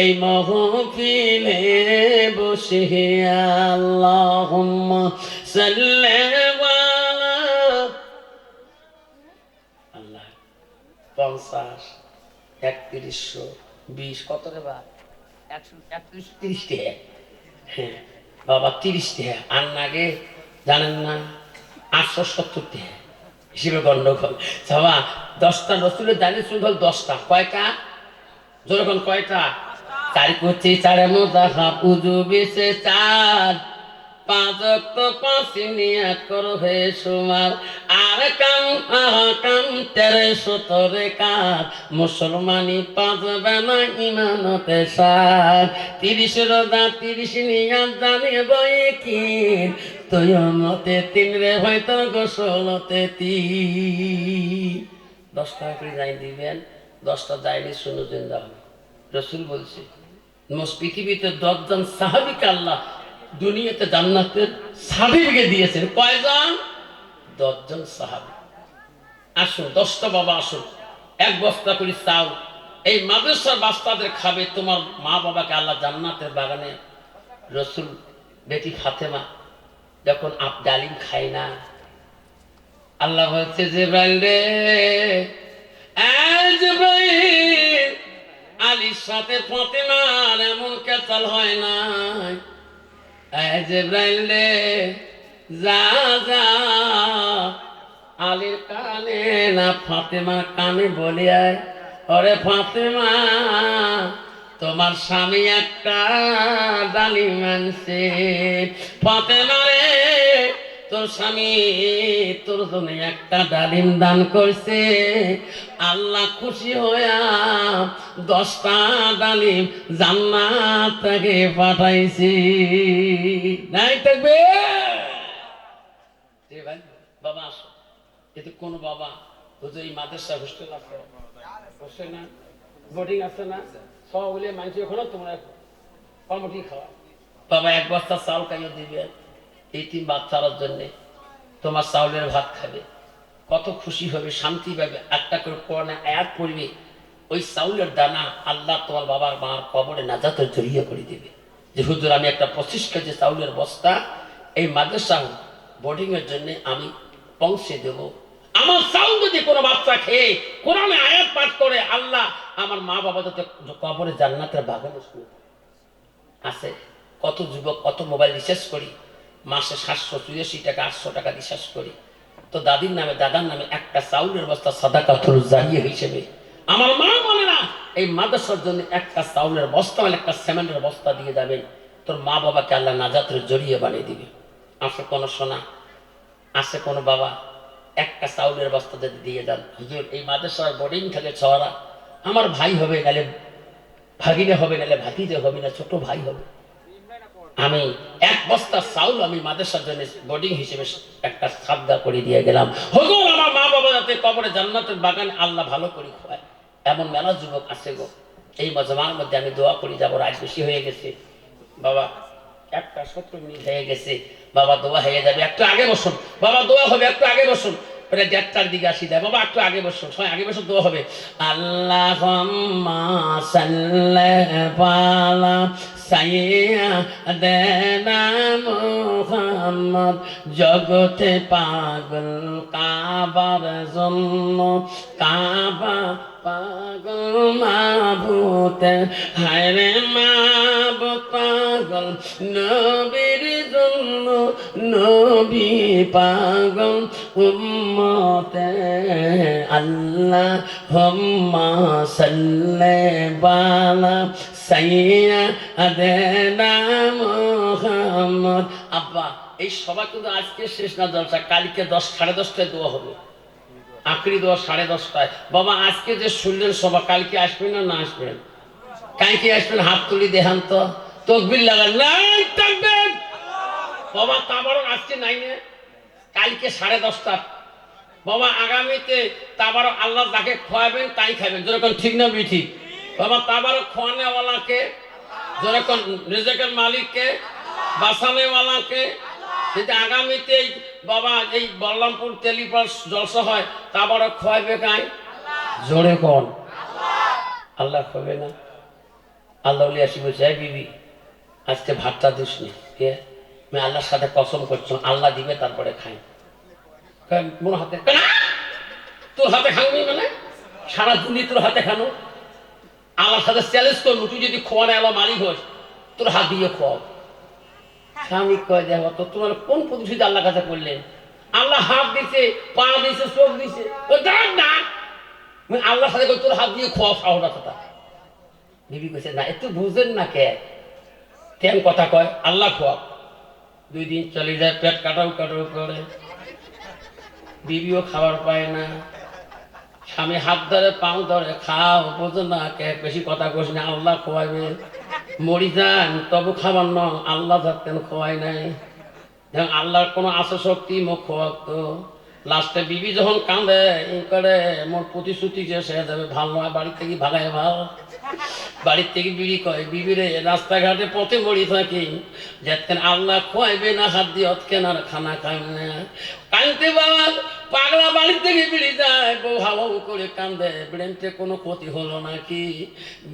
এই মহফিলে বসে আল্লাহুম্মা সাল্লি আলা আল্লাহ পঞ্চাশ, একত্রিশশো, বিশ, কত রে বা একশো একত্রিশ, তিরিশ টাকা হ্যাঁ বাবা, তিরিশ টাকা আর নাগে জানেন না, আটশো সত্তর টাকা হিসেবে গন্ডগোল। বাবা দশটা রসুলের দাঁড়িয়ে শুধু হল দশটা। কয়টা? যেরকম কয়টা? চারি করছি চারে মোদা হাফ উজু বিশে চার। পাঁচ তো পাঁচ নিয়াত করো হে সুমার। আর কাম কাম, তেরে সতরে কার। মুসলমানি পাঁচ বেলা ইমানতে সার। তিরিশ রোজা, তিরিশ নিয়াত জানে বই কি? তুই মতে তিন রে হয়তো গোসলতে তি দশ টাকা করে যাই দিবেন, দশটা যাইনি শুনে দিন দাও। রসুল বলছে পৃথিবীতে দশজন সাহাবিকে আল্লাহ দুনিয়াতে জান্নাতের সাহাবিকে দিয়েছেন। কয়জন? দশজন সাহাবি। আসুন, দশটা বাবা আসুন। এক বস্তা করে চাও এই মাদ্রাসার বাস্তাদের খাবে তোমার মা বাবাকে আল্লাহ জান্নাতের বাগানে। রসুল বেটি ফাতেমা যখন আপ ডালিম খায় না, আল্লাহ বলছে যে রে আলীর সাথে ফাতেমার এমন কেচাল হয় না এই রে, যা যা, আলীর কানে না ফাতেমার কানে বলে ওরে ফাতেমা, তোমার স্বামী একটা ডালি মানছে ফাতেমা রে তোর স্বামী তোর জন্য একটা ডালিম দান করছে। আল্লাহ খুশি হইয়া দশটা ডালিম জান্নাত থেকে পাঠাইছি। নাই থাকবে? বাবা আসো। এতে কোন বাবা, হুজুর এই মাদ্রাসা হোস্টেল আছে? হোস্টেল না? বোর্ডিং আছে না? সব বলে মানুষ এখনও তোমরা কমটি খাওয়া। বাবা এক বস্তা চাউল খাইয়ে দিবে। এই তিন বাচ্চার জন্যে তোমার চাউলের ভাত খাবে। কত খুশি হবে, শান্তি পাবে। একটা করে কোরআনে আয়াত পড়বে ওই চাউলের দানা আল্লাহ তোমার বাবার মার কবরে নাজাতের জড়িয়ে করে দিবে। যে হুজুর, আমি একটা পঁচিশ কেজি চাউলের বস্তা এই মাদ্রাসা বোর্ডিং এর জন্য আমি পৌঁছে দেব। আমার চাউল যদি কোনো বাচ্চা খেয়ে কোরআনে আয়াত পাঠ করে, আল্লাহ আমার মা বাবা যাতে কবরে জান্নাতের বাগানে আছে, কত যুবক কত মোবাইল রিচার্জ করি মাসে সাতশো চুরাশি টাকা, আটশো টাকা রিচার্জ করি। তো দাদির নামে, দাদার নামে একটা চাউলের বস্তা সাদা কাথর জারিয়ে হিসেবে। আমার মা বলে না, এই মাদ্রাসার জন্য একটা চাউলের বস্তা মানে একটা সিমেন্টের বস্তা দিয়ে যাবেন তোর মা বাবাকে আল্লাহ নাজাতের জড়িয়ে বানিয়ে দিবে। আসে কোনো সোনা আসে কোনো বাবা, একটা চাউলের বস্তা যদি দিয়ে দেন হুজুর, এই মাদ্রাসার বোর্ডিং থেকে ছড়া আমার ভাই হবে নালে ভাগিনে হবে নালে ভাতিজে হবে না, ছোট ভাই হবে। আমি এক বস্তা চাউল আমি মাদ্রাসার জন্য বোর্ডিং হিসেবে একটা সাবদা করে দিয়ে গেলাম। হুজুর, আমার মা বাবা যাতে কবরে জান্নাতের বাগানে আল্লাহ ভালো করে খোয়ায়। এমন মেলা যুবক আছে গো। এই মজমার মধ্যে আমি দোয়া করি, যাব, রাত বেশি হয়ে গেছে। বাবা, একটা সত্তর মিনিট হয়ে গেছে। বাবা, দোয়া হয়ে যাবে। একটু আগে বসুন। বাবা, দোয়া হবে, একটু আগে বসুন। প্রায় দেড়টার দিকে আসি দেয়। বাবা, একটু আগে বসো সময় আগে বসো তো হবে। আল্লাহ পালা জগতে পাগল কাবার জন্য কাবা পাগল মাবুতে হায়রে মাবুত পাগল, নবীর জন্য নবী পাগল উম্মতে। আল্লাহ হম্মা সাল্লে বালা সাইয়া আদেনা মোহাম্মদ। আব্বা, এই সভা কিন্তু আজকে শেষ না জলসা, কালকে দশ, সাড়ে দশটায় দোয়া হবে। আখরি দোয়া সাড়ে দশটায়। বাবা, আজকে যে শুনলেন সভা, কালকে আসবেন না না আসবেন? কালকে আসবেন, হাত তুলি দেখান তো তকবির লাগান বাবা তাবারক আজকে নাই না। কালকে সাড়ে দশটা। বাবা, আগামীতে তাবারক আল্লাহ যাকে খোয়াবেন, তাই খাবেন। যেরকম ঠিক না বি ঠিক বাবা তাবারক খোয়ানেওয়ালাকে, যেরকম রেজেকের মালিককে, বাসানেওয়ালাকে, যদি আগামীতে বাবা এই বল্লামপুর তেলিপাল জলসা হয় তাবারক খোয়াবে কাই? জোরে কোন। আল্লাহ। খোয়াবে না? আল্লাহ আসি বলছে "এই বিবি আজকে ভাতটা দিস নি কে? আমি আল্লাহর সাথে কসম করছি আল্লাহ দিবে তারপরে খাই। মোর হাতে "না, তোর হাতে খাবি মানে? সারা দুনিয়া তোর হাতে খানো? আমার সাথে চ্যালেঞ্জ করব তুই যদি খোয়ানে আলো মালিক হোস তোর হাত দিয়ে খোয়াও। স্বামী কয় দেখো, তো তোমার কোন প্রতিষ্ঠিত আল্লাহ কাছে করলেন? আল্লাহ হাত দিছে, পা দিছে, চোখ দিছে। ও দেখ না আমি আল্লাহর সাথে তোর হাত দিয়ে আছে তা বিবি না, একটু না কে? কেন কথা কয়? আল্লাহ খোয়াও দুই দিন চলে যায়, পেট কাটাও কাটাও করে। বিবিও খাবার পায় না। স্বামী হাত ধরে, পাও ধরে, খাও, বোঝো না কে, বেশি কথা কইস না, আল্লাহ খোয়াইবে। মরি যান, তবু খাবার ন, আল্লাহ থাকতেন খোয়াই নাই? দেখুন, আল্লাহর কোনো আশা শক্তি, মুখ খোয়াতো লাস্টে বিবি যখন কাঁদে করে, মোর প্রতিশ্রুতি যে সে যাবে ভালো নয় বাড়ি থেকে ভাগায় ভালো বাড়ির থেকে বিড়ি কয় বিবিরে রাস্তাঘাটে পথে মরি থাকি। যেতেন আল্লাহ খোয়াইবে না হাত দিয়ে, অতকেন আর খানা খাই না। কানতে বাবা, পাগলা বাড়ির থেকে বিড়ি যায়। বউ হাওয়া করে কান্দে ব্রেনতে কোনো ক্ষতি হলো নাকি?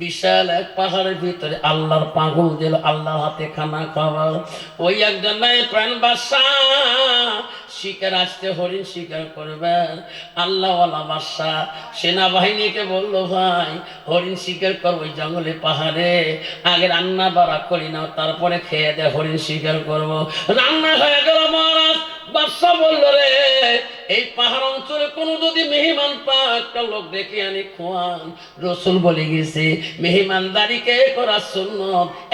বিশাল এক পাহাড়ের ভিতরে আল্লাহর পাগল দিল, আল্লাহর হাতে খানা খাওয়া। ওই একজন নাই প্রাণ বাসা শিকার আসতে হরিণ শিকার করবে। আল্লাহওয়ালা বাসা সেনাবাহিনীকে বলল, ভাই, হরিণ শিকার করব জঙ্গলে, পাহাড়ে। আগে রান্না বাড়া করি না তারপরে খেয়ে দে, হরিণ শিকার করব। রান্না হয়ে গেল মহারাজ। বাদশা বলল, রে, এই পাহাড় অঞ্চলে কোনো যদি মেহমান পা একটা লোক ডেকে আনি খোয়ান। রসুল বলে গেছে, মেহমানদারিকে করা শূন্য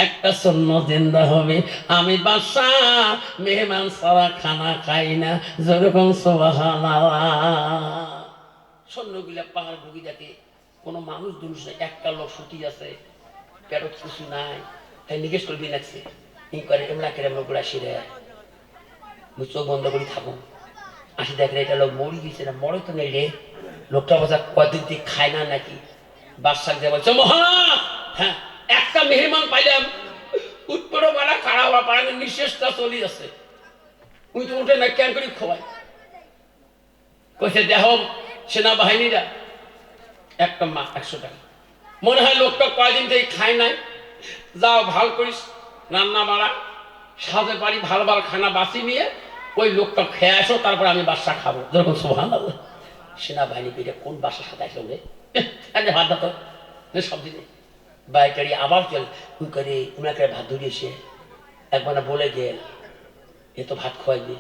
একটা শূন্য জিন্দা হবে। আমি বাদশা মেহমান সারা খানা খাই না। যেরকম সোবাহান সৈন্যগুলা পাহাড় ভুগি দেখে, কোনো মানুষ দুরুষ একটা লোক সুতি আছে পেটত কিছু নাই। তাই নিকেশ করবি লাগছে। ই করে এমলা লোকগুলা সিরে মুই চোখ বন্ধ করে থাকো। আসি দেখলে এটা লোক মরি গেছে না, মরে তো নেই রে। লোকটা বোঝা কদিন থেকে খায় না নাকি? বাদশাক দিয়ে বলছে মহারাজ হ্যাঁ একটা মেহমান পাইলাম। উৎপন্ন বাড়া খারাপ পারে নিঃশেষটা চলি আছে উই তো উঠে না কেন করে খোয়াই কইছে দেহ সেনাবাহিনীরা, একটা মা, একশো টাকা। মনে হয় লোকটা কয়দিন থেকে খায় নাই। যাও, ভালো করিস, রান্না বাড়া সাথে পারি ভালো ভালো খানা বাঁচি নিয়ে ওই লোকটা খেয়ে আসো, তারপর আমি বাসা খাব। যেরকম সোহান সেনাবাহিনী পেটে কোন বাসার সাথে আসলো রে? ভাত দাও তো। সব দিনে বাইকারি আবার চল। তুই করে উনাকে ভাত ধরিয়েছে। একবার বলে গেল, এ তো ভাত খোয়াইবে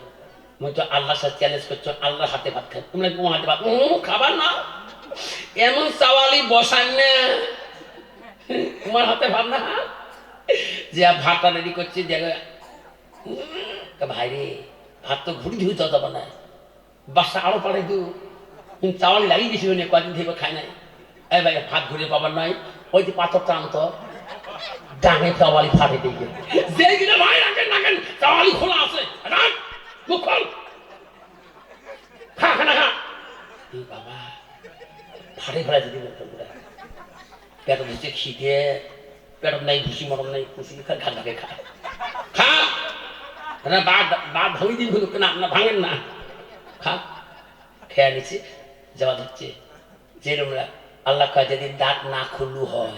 মুই তো আল্লাহর সাথে চ্যালেঞ্জ করছ, আল্লাহর হাতে ভাত খাই। তোমরা তোমার হাতে ভাত খাবার না। এমন চাওয়ালি বসান না। তোমার হাতে ভাত না। যে ভাতটা রেডি করছে, দেখো। ভাই রে ভাত তো ঘুরি ধুই তো যাবে না। বাসা আরও পারে দু চাওয়ালি লাগিয়ে দিছি মানে কদিন থেকে খায় নাই। এই ভাই, ভাত ঘুরে পাবার নাই। ওই যে পাথরটা আনতো ডাঙে চাওয়ালি ফাটে দিয়ে ভাই রাখেন রাখেন চাওয়ালি খোলা আছে, রাখ বাবা ফাটে ফেলা যদি দিচ্ছে খিদে, পেট নাই, ভুসি মরম নাই খা খা খা। দিন ভাঙেন না। খেয়া নিচ্ছে যাওয়া হচ্ছে আল্লাহ কয়, যদি দাঁত না খুললু হয়,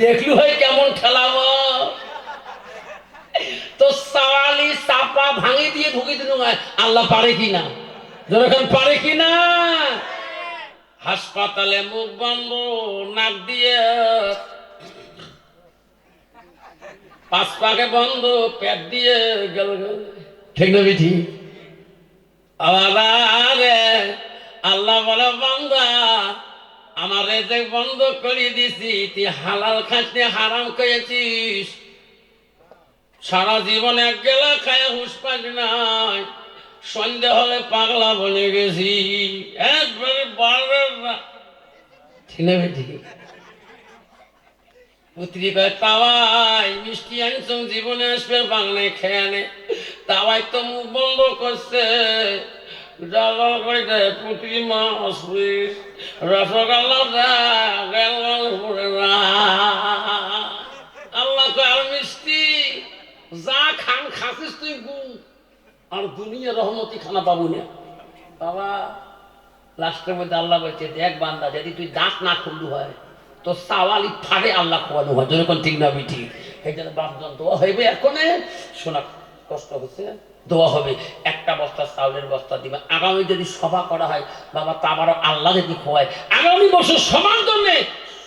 দেখলু হয় কেমন খেলাবো তো সাওয়ালি চাপা ভাঙি দিয়ে ঢুকি দিল আল্লাহ পারে কি না? পারে কি না? হাসপাতালে মুখ বন্ধ, নাক দিয়ে পাঁচ পাকে বন্ধ পেট দিয়ে গেল। ঠিক না আরে আল্লাহ বলে বান্দা আমার যে বন্ধ করে দিছি তুই হালাল খাইতে হারাম খেয়েছিস সারা জীবন এক গেলা খায় হুস পালি নাই। সন্ধ্যে হলে পাগলা বলে গেছি। একবারে বাড়ার না ঠিক না বেটি মিষ্টি জীবনে তাওয়াই তো বন্ধ আল্লাহ মিষ্টি, যা খান খাসিস তুই গু। আর দুনিয়া রহমতি খানা পাবো না। বাবা, লাস্টের মধ্যে আল্লাহ বলছে, দেখ বান্দা, যদি তুই দাঁত না খুললু হয় তো সাওয়ালি ফাড়ে আল্লাহ খোয়ানো হয়। যখন ঠিক না ঠিক। এই জন্য বাপজন দোয়া হইবে এখন। শোনা, কষ্ট হচ্ছে। দোয়া হবে। একটা বস্তা চাউলের বস্তা দিবে। আগামী যদি সভা করা হয়, বাবা তা আবারও আল্লাহ যদি খোয়ায়। আগামী বছর সবার জন্য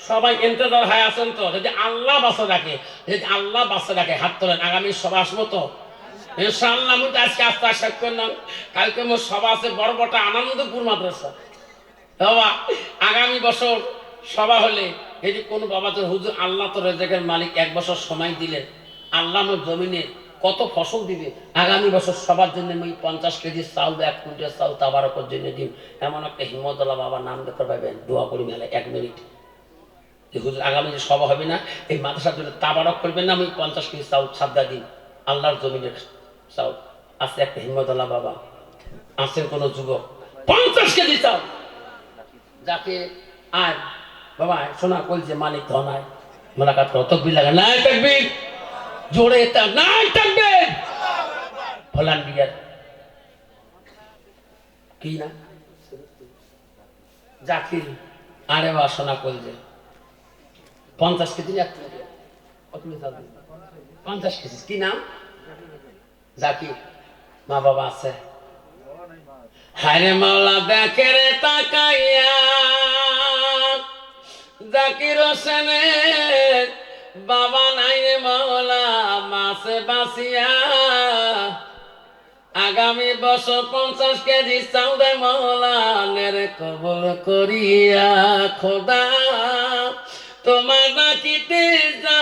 সবাই ইন্তজার হয় আসেন তো? যদি আল্লাহ বাসা রাখে যদি আল্লাহ বাসা রাখে হাত তোলেন, আগামী সভা আসব তো? ইনশাআল্লাহ আজকে আস্তে আশা করলাম। কালকে মোর সভা আছে বড়বটা আনন্দপুর মাদ্রাসা। বাবা, আগামী বছর সভা হলে যদি কোনো বাবা তো হুজুর, আল্লাহ তো রেজেকের মালিক, এক বছর সময় দিলেন আল্লাহ আমার জমিনে কত ফসল দিবে? আগামী বছর সবার জন্য আমি পঞ্চাশ কেজি চাউল, এক কুইন্টাল চাউল তাবারকের জন্য দিন এমন একটা হিমতলা বাবা নাম দেখতে পাবেন, দোয়া করি মেলে এক মিনিট। যে হুজুর, আগামী যে সভা হবে না, এই মাদ্রাসার জন্য তাবারক করবেন না, আমি পঞ্চাশ কেজি চাউল সাদা দিন আল্লাহর জমিনের চাউল। আছে একটা হিম্মতলা বাবা আছেন কোন যুবক, পঞ্চাশ কেজি চাউল। যাকে আর বাবা, শোনা কলছে মালিক ধনায় মোলাকাত করো, তকবির লাগা নাই তকবির। জোরে নাই তকবির। ফলান বিয়ার। কি না? জাকির, আরে বা সোনা কলছে পঞ্চাশ কেজি পঞ্চাশ কেজি। কি নাম? জাকির। মা বাবা আছে। হারে মাওলা, দেখে রে তাকাইয়া। জাকির হোসেনের বাবা নাই রে মৌলা মাসে বাসিয়া আগামী বছর পঞ্চাশ কেজি চাউদে মৌলানের কবল করিয়া খোদা। তোমার নাকিতে যা